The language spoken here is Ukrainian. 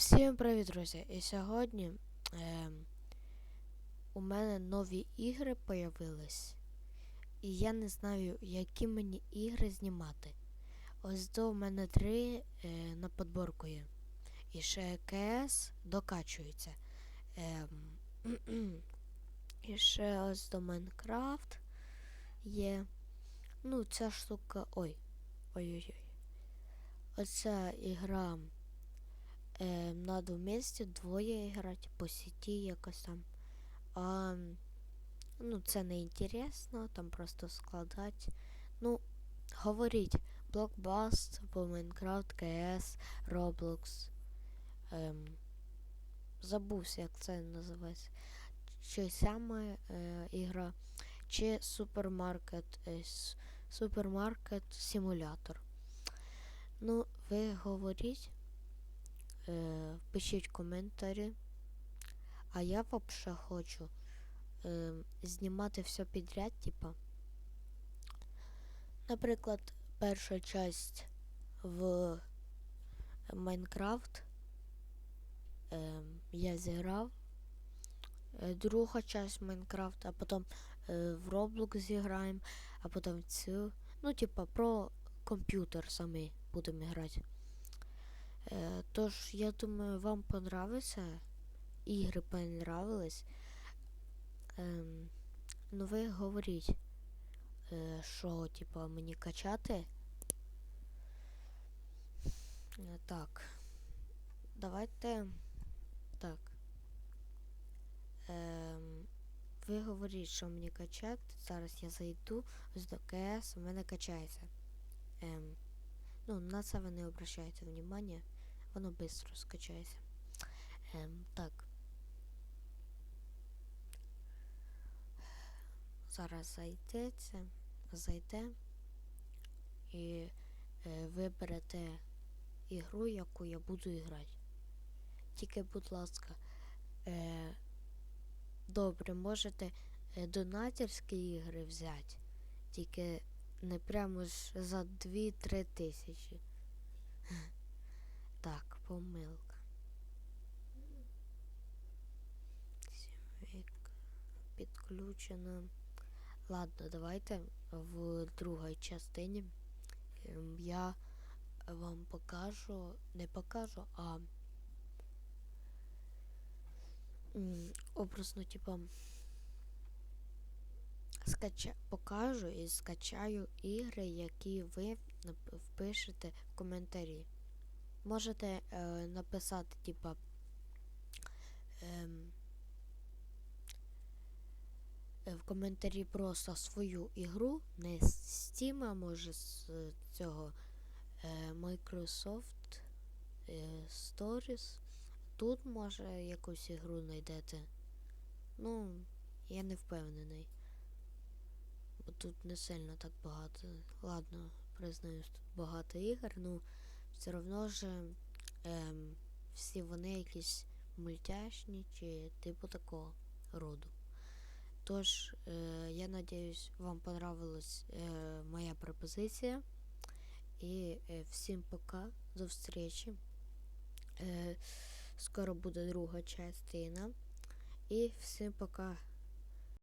Всім привіт, друзі! І сьогодні е, у мене нові ігри появились. І я не знаю, які мені ігри знімати. Ось до у мене три е, на подборку є. І ще КС докачується. Ем, і ще ось до Майнкрафт є. Ну, ця штука. Ой. Ой-ой-ой. Оця ігра. Е, надо вместе двоє грати по сеті якось там. А, ну, це не інтересно, там просто складати. Ну, говоріть, Blockbust або Minecraft, CS, Roblox. Ем, забувся, як це називається. Чи саме е, ігра, чи супермаркет, е, супермаркет симулятор. Ну, ви говоріть. Е, пишіть коментарі. А я вообще хочу е, знімати все підряд, типа. Наприклад, перша часть в Майнкрафт е, я зіграв. Е, друга часть Майнкрафт, а потім е, в Roblox зіграємо, а потім цю. Ну, типа, про комп'ютер самі будемо грати. Е, Тож, я думаю, вам понравиться. Ігри понравились. Ем, ну ви говоріть, е, що, типа, мені качати. Е, так. Давайте. Так. Ем, ви говоріть, що мені качати. Зараз я зайду ось до КС, у мене качається. Ну, на це ви не обращайте внимання. Воно швидко скачається. Ем, так. Зараз зайдеться, зайде і е, виберете ігру, яку я буду грати. Тільки, будь ласка, е, добре, можете е, донатерські ігри взяти. Тільки не прямо ж за 2-3 тисячі. Так, помилка. Вік підключено. Ладно, давайте в другій частині ем, я вам покажу, не покажу, а образно, типа, скача... покажу і скачаю ігри, які ви впишете в коментарі. Можете е, написати, типа. Ем, е, в коментарі просто свою ігру, не з Steam, а може з е, цього е, Microsoft е, Stories. Тут може якусь ігру знайдете. Ну, я не впевнений. Тут не сильно так багато. Ладно, признаюсь, тут багато ігор, ну все одно ж ем, всі вони якісь мультяшні чи типу такого роду. Тож, е, я надіюсь, вам понравилась е, моя пропозиція. І е, всім пока, до встречі. Е, скоро буде друга частина. І всім пока.